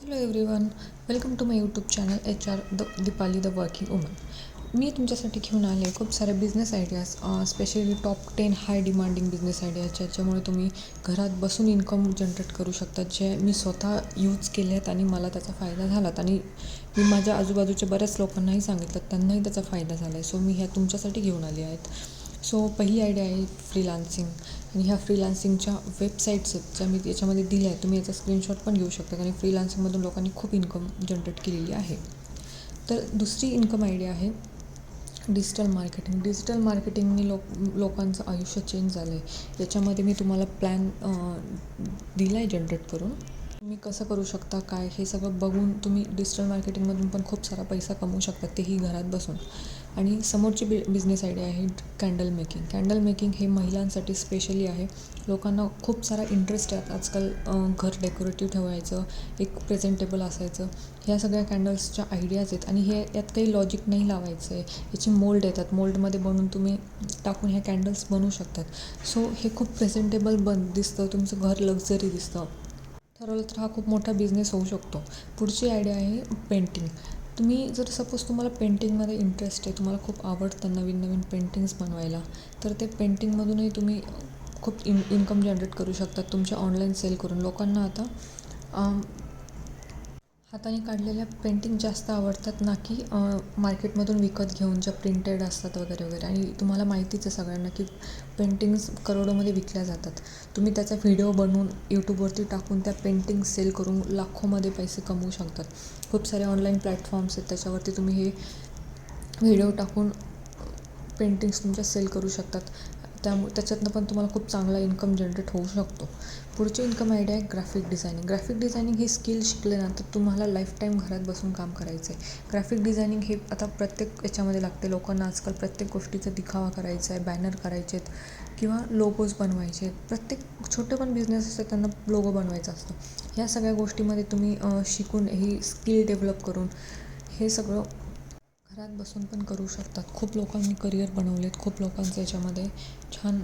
Hello everyone welcome to my YouTube channel H R the Deepali the working woman मी तुमच्यासाठी घेऊन आले खूप साऱ्या business ideas specially top ten high demanding business ideas ज्याच्यामुळे तुम्ही घरात बसून इन्कम जनरेट करू शकता जे मी स्वतः यूज केले आहेत आणि मला त्याचा फायदा झालात. आणि मी माझ्या आजूबाजूच्या बऱ्याच लोकांनाही सांगितलं त्यांनाही त्याचा फायदा झाला आहे सो मी ह्या तुमच्यासाठी घेऊन आले आहेत. सो पहिली आयडिया आहे फ्रीलान्सिंग आणि ह्या फ्रीलान्सिंगच्या वेबसाईट्स आहेत ज्या मी याच्यामध्ये दिल्या आहेत तुम्ही याचा स्क्रीनशॉट पण घेऊ शकता आणि फ्रीलान्सिंगमधून लोकांनी खूप इन्कम जनरेट केलेली आहे. तर दुसरी इन्कम आयडिया आहे डिजिटल मार्केटिंग डिजिटल मार्केटिंगने लोक लोकांचं आयुष्य चेंज झालं आहे याच्यामध्ये मी तुम्हाला प्लॅन दिला आहे जनरेट करून. तुम्ही कसं करू शकता काय हे सगळं बघून तुम्ही डिजिटल मार्केटिंगमधून पण खूप सारा पैसा कमवू शकता तेही घरात बसून. आणि समोरची बि बिझनेस आयडिया आहे कॅन्डल मेकिंग कॅन्डल मेकिंग हे महिलांसाठी स्पेशली आहे. लोकांना खूप सारा इंटरेस्ट आहे. आजकाल घर डेकोरेटिव्ह ठेवायचं एक प्रेझेंटेबल असायचं. ह्या सगळ्या कॅन्डल्सच्या आयडियाज आहेत आणि हे यात काही लॉजिक नाही लावायचं आहे. याची मोल्ड येतात. मोल्डमध्ये बनवून तुम्ही टाकून ह्या कॅन्डल्स बनवू शकतात. सो हे खूप प्रेझेंटेबल बन दिसतं. तुमचं घर लक्झरी दिसतं. ठरवलं तर हा खूप मोठा बिझनेस होऊ शकतो. पुढची आयडिया आहे पेंटिंग तुम्ही जर सपोज तुम्हाला पेंटिंगमध्ये इंटरेस्ट आहे तुम्हाला खूप आवडतं नवीन नवीन पेंटिंग्स बनवायला तर ते पेंटिंगमधूनही तुम्ही खूप इन इन्कम जनरेट करू शकता. तुमच्या ऑनलाईन सेल करून. लोकांना आता हाताने काढलेल्या पेंटिंग जास्त आवडतात ना की मार्केटमधून विकत घेऊन ज्या प्रिंटेड असतात वगैरे वगैरे. आणि तुम्हाला माहितीच आहे सगळ्यांना की पेंटिंग्स करोडोमध्ये विकल्या जातात. तुम्ही त्याचा व्हिडिओ बनवून यूट्यूबवरती टाकून त्या पेंटिंग सेल करून लाखोमध्ये पैसे कमवू शकतात. खूप सारे ऑनलाईन प्लॅटफॉर्म्स आहेत त्याच्यावरती तुम्ही हे व्हिडिओ टाकून पेंटिंग्स तुमच्या सेल करू शकतात. त्यामुळे त्याच्यातनं पण तुम्हाला खूप चांगला इन्कम जनरेट होऊ शकतो. पुढची इन्कम आयडिया आहे ग्राफिक डिझायनिंग ग्राफिक डिझायनिंग ही स्किल शिकल्यानंतर तुम्हाला लाईफटाईम घरात बसून काम करायचं आहे ग्राफिक डिझायनिंग हे आता प्रत्येक याच्यामध्ये लागते. लोकांना आजकाल प्रत्येक गोष्टीचा दिखावा करायचा आहे बॅनर करायचे आहेत किंवा लोगोज बनवायचे आहेत प्रत्येक छोटे पण बिझनेस असतात त्यांना लोगो बनवायचा असतो. ह्या सगळ्या गोष्टीमध्ये तुम्ही शिकून ही स्किल डेव्हलप करून हे सगळं घरात बसून पण करू शकतात. खूप लोकांनी करिअर बनवलेत. खूप लोकांचं याच्यामध्ये छान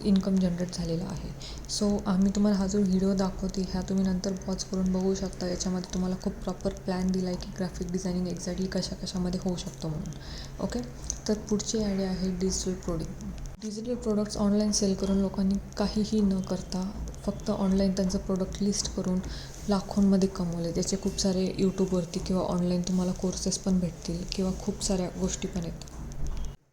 इन्कम जनरेट झालेला आहे. सो आम्ही तुम्हाला हा जो व्हिडिओ दाखवते ह्या तुम्ही नंतर पॉज करून बघू शकता. याच्यामध्ये तुम्हाला खूप प्रॉपर प्लॅन दिला आहे की ग्राफिक डिझायनिंग एक्झॅक्टली कशा कशामध्ये होऊ शकतो म्हणून. ओके तर पुढची आयडिया आहे digital product digital products online sale करून लोकांनी काहीही न करता फक्त ऑनलाईन त्यांचं प्रोडक्ट लिस्ट करून लाखोंमध्ये कमवले. त्याचे खूप सारे यूट्यूबवरती किंवा ऑनलाईन तुम्हाला कोर्सेस पण भेटतील किंवा खूप साऱ्या गोष्टी पण आहेत.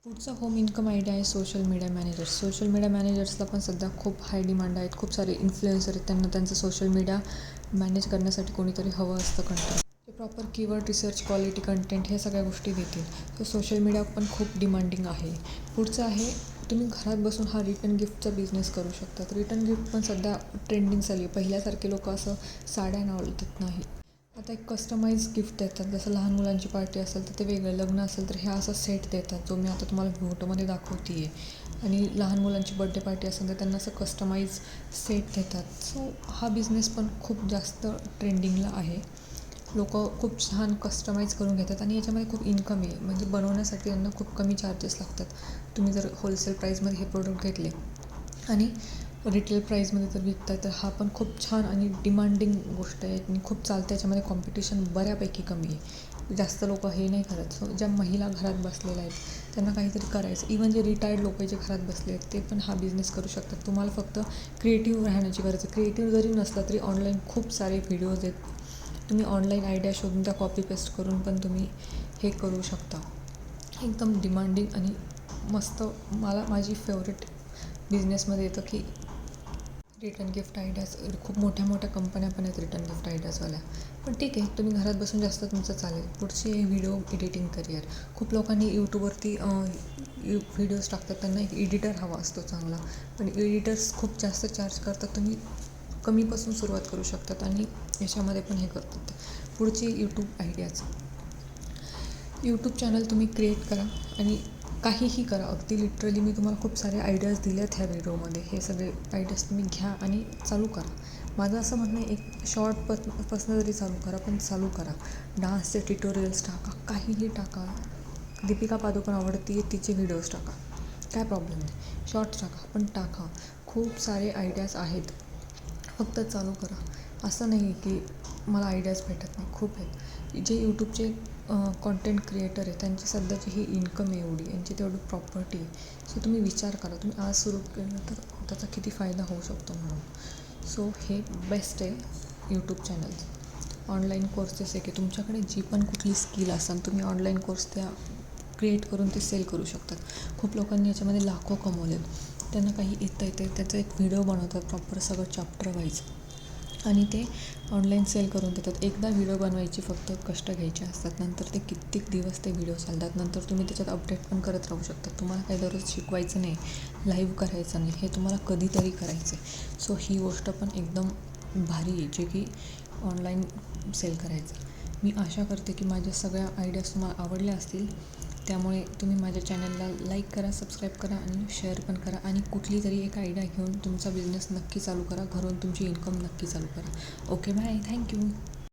पुढचा होम इन्कम आयडिया आहे social media managers social media मॅनेजर्सला पण सध्या खूप हाय डिमांड आहेत. खूप सारे इन्फ्लुएन्सर आहेत. त्यांना त्यांचं सोशल मीडिया मॅनेज करण्यासाठी कोणीतरी हवं असतं कंटेंट ते proper keyword research quality content ह्या सगळ्या गोष्टी देतील. तर सोशल मीडिया पण खूप डिमांडिंग आहे. पुढचं आहे तुम्ही घरात बसून हा रिटर्न गिफ्टचा बिझनेस करू शकतात रिटर्न गिफ्ट पण सध्या ट्रेंडिंग चालली आहे. पहिल्यासारखे लोक असं साड्या नावलतात नाही आता एक कस्टमाइज गिफ्ट देतात. जसं लहान मुलांची पार्टी असेल तर ते वेगळं. लग्न असेल तर हे असं सेट देतात जो मी आता तुम्हाला फोटोमध्ये दाखवते आहे आणि लहान मुलांची बड्डे पार्टी असेल तर त्यांना असं कस्टमाइज सेट देतात. सो हा बिझनेस पण खूप जास्त ट्रेंडिंगला आहे. लोक खूप छान कस्टमाइज करून घेतात आणि याच्यामध्ये खूप इन्कम आहे. म्हणजे बनवण्यासाठी त्यांना खूप कमी चार्जेस लागतात. तुम्ही जर होलसेल प्राईजमध्ये हे प्रोडक्ट घेतले आणि रिटेल प्राईजमध्ये जर विकताय तर हा पण खूप छान आणि डिमांडिंग गोष्ट आहे आणि खूप चालते. याच्यामध्ये कॉम्पिटिशन बऱ्यापैकी कमी आहे. जास्त लोक हे नाही करत. सो ज्या महिला घरात बसलेल्या आहेत त्यांना काहीतरी करायचं. इवन जे रिटायर्ड लोक जे घरात बसले आहेत ते पण हा बिझनेस करू शकतात. तुम्हाला फक्त क्रिएटिव्ह राहण्याची गरज आहे. क्रिएटिव्ह जरी नसला तरी ऑनलाईन खूप सारे व्हिडिओज आहेत. तुम्ही ऑनलाईन आयडिया शोधून त्या कॉपी पेस्ट करून पण तुम्ही हे करू शकता. एकदम डिमांडिंग आणि मस्त मला माझी फेवरेट बिझनेसमध्ये येतं की रिटर्न गिफ्ट आयडियाज खूप मोठ्या मोठ्या कंपन्या पण आहेत रिटर्न गिफ्ट आयडियाजवाल्या पण ठीक आहे तुम्ही घरात बसून जास्त तुमचं चालेल. पुढची आहे व्हिडिओ एडिटिंग करिअर खूप लोकांनी यूट्यूबवरती व्हिडिओज टाकतात. त्यांना एक एडिटर हवा असतो चांगला. पण एडिटर्स खूप जास्त चार्ज करतात. तुम्ही कमीपासून सुरुवात करू शकतात. आणि याच्यामध्ये पण हे करतात पुढची यूट्यूब आयडियाज यूट्यूब चॅनल तुम्ही क्रिएट करा आणि काहीही करा. अगदी लिटरली मी तुम्हाला खूप सारे आयडियाज दिल्यात ह्या व्हिडिओमध्ये हे सगळे आयडियाज तुम्ही घ्या आणि चालू करा. माझं असं म्हणणं आहे एक शॉर्ट पसपासून जरी चालू करा पण चालू करा. डान्सचे ट्युटोरियल्स टाका. काहीही टाका. दीपिका पादुकोण आवडती तिचे व्हिडिओज टाका. काय प्रॉब्लेम नाही. शॉर्ट्स टाका पण टाका. खूप सारे आयडियाज आहेत. फक्त चालू करा. असं नाही आहे की मला आयडियाज भेटत नाही खूप आहेत. जे यूट्यूबचे कॉन्टेंट क्रिएटर आहे त्यांची सध्याची ही इन्कम आहे एवढी यांची तेवढी प्रॉपर्टी आहे. सो तुम्ही विचार करा तुम्ही आज सुरू केलं तर त्याचा किती फायदा होऊ शकतो म्हणून. सो हे बेस्ट आहे यूट्यूब चॅनल ऑनलाईन कोर्सेस आहे की तुमच्याकडे जी पण कुठली स्किल असेल तुम्ही ऑनलाईन कोर्स त्या क्रिएट करून ते सेल करू शकतात. खूप लोकांनी याच्यामध्ये लाखो कमवले त्यांना काही येतं येते त्याचा एक व्हिडिओ बनवतात प्रॉपर सगळं चॅप्टर वाईज आणि ते ऑनलाईन सेल करून देतात. एकदा व्हिडिओ बनवायची फक्त कष्ट घ्यायचे असतात. नंतर ते कित्येक दिवस ते व्हिडिओ चालतात. नंतर तुम्ही त्याच्यात अपडेट पण करत राहू शकता. तुम्हाला काही दररोज शिकवायचं नाही लाईव्ह करायचं नाही हे तुम्हाला कधीतरी करायचं आहे सो ही गोष्ट पण एकदम भारी आहे जे की ऑनलाईन सेल करायचं. मी आशा करते की माझ्या सगळ्या आयडियाज तुम्हाला आवडल्या असतील. त्यामुळे तुम्ही माझ्या चॅनलला लाईक करा सबस्क्राईब करा आणि शेअर पण करा. आणि कुठली तरी एक आयडिया घेऊन तुमचा बिझनेस नक्की चालू करा. घरून तुमची इन्कम नक्की चालू करा. Okay bye. Thank you.